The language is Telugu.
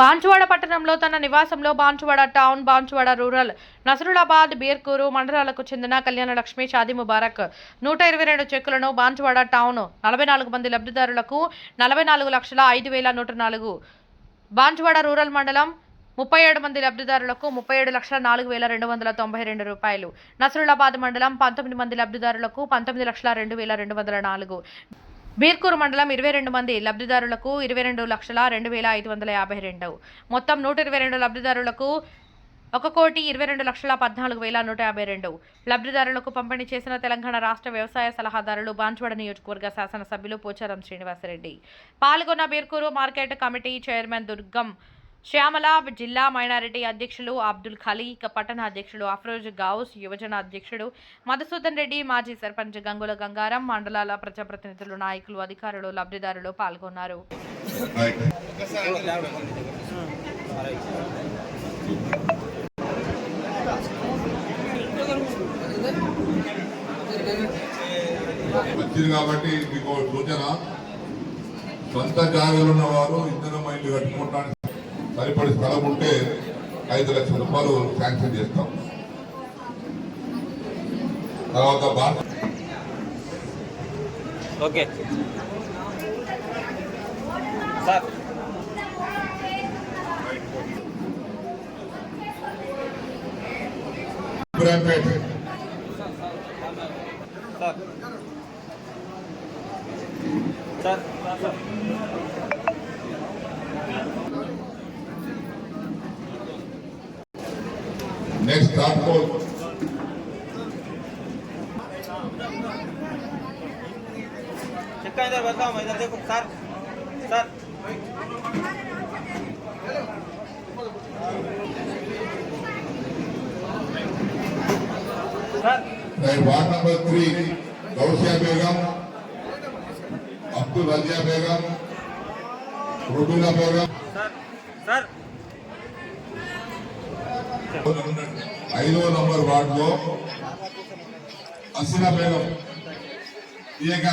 బాన్చువాడ పట్టణంలో తన నివాసంలో బాన్చువాడ టౌన్ బాన్చువాడ రూరల్ నసరులాబాద్ బీర్కూరు మండలాలకు చెందిన కళ్యాణ లక్ష్మి షాదీ ముబారక్. నూట ఇరవై రెండు చెక్కులను బాన్చువాడ టౌన్ నలభై నాలుగు మంది లబ్ధిదారులకు నలభై నాలుగు లక్షల ఐదు వేల నూట నాలుగు. బాన్చువాడ రూరల్ మండలం ముప్పై ఏడు మంది లబ్ధిదారులకు ముప్పై ఏడు లక్షల నాలుగు వేల రెండు వందల తొంభై రెండు రూపాయలు. నసరులాబాద్ మండలం పంతొమ్మిది మంది లబ్ధిదారులకు పంతొమ్మిది లక్షల రెండు వేల రెండు వందల నాలుగు. బీర్కూరు మండలం ఇరవై రెండు మంది లబ్ధిదారులకు ఇరవై రెండు లక్షల రెండు వేల ఐదు వందల యాభై రెండు. మొత్తం నూట ఇరవై రెండు లబ్ధిదారులకు ఒక కోటి ఇరవై రెండు లక్షల పద్నాలుగు వేల నూట యాభై రెండు. లబ్ధిదారులకు పంపిణీ చేసిన తెలంగాణ రాష్ట్ర వ్యవసాయ సలహాదారులు బాన్స్వాడ నియోజకవర్గ శాసనసభ్యులు పోచారం శ్రీనివాసరెడ్డి. పాల్గొన్న Birkur market committee chairman Durgam Shyamala జిల్లా మైనారిటీ అధ్యక్షులు అబ్దుల్ ఖలీక్ పట్టణ అధ్యక్షులు అఫ్రోజ్ గౌస్ యువజన అధ్యక్షుడు మధుసూదన్ రెడ్డి మాజీ సర్పంచ్ గంగుల గంగారం మండలాల ప్రజాప్రతినిధులు నాయకులు అధికారులు లబ్ధిదారులు పాల్గొన్నారు. వచ్చింది కాబట్టి మీకు సూచన. సొంత జాగాలు ఉన్నవారు ఇద్దరు మైళ్ళు కట్టుకోవడానికి సరిపడి స్థలం ఉంటే ఐదు లక్షల రూపాయలు శాంక్షన్ చేస్తాం. తర్వాత బాగా okay. Sir. Ibrahimpet sir sir. Next Tatpur చెక్క ఇద్దరు వెళ్తాం ఇద్దరు देखो sir sir sir right ward number three Gousiya Begum Abdul Razia Begum Rubina Begum sir sir ఐదో నంబర్ వార్డులో హసీనా బేగం ఇక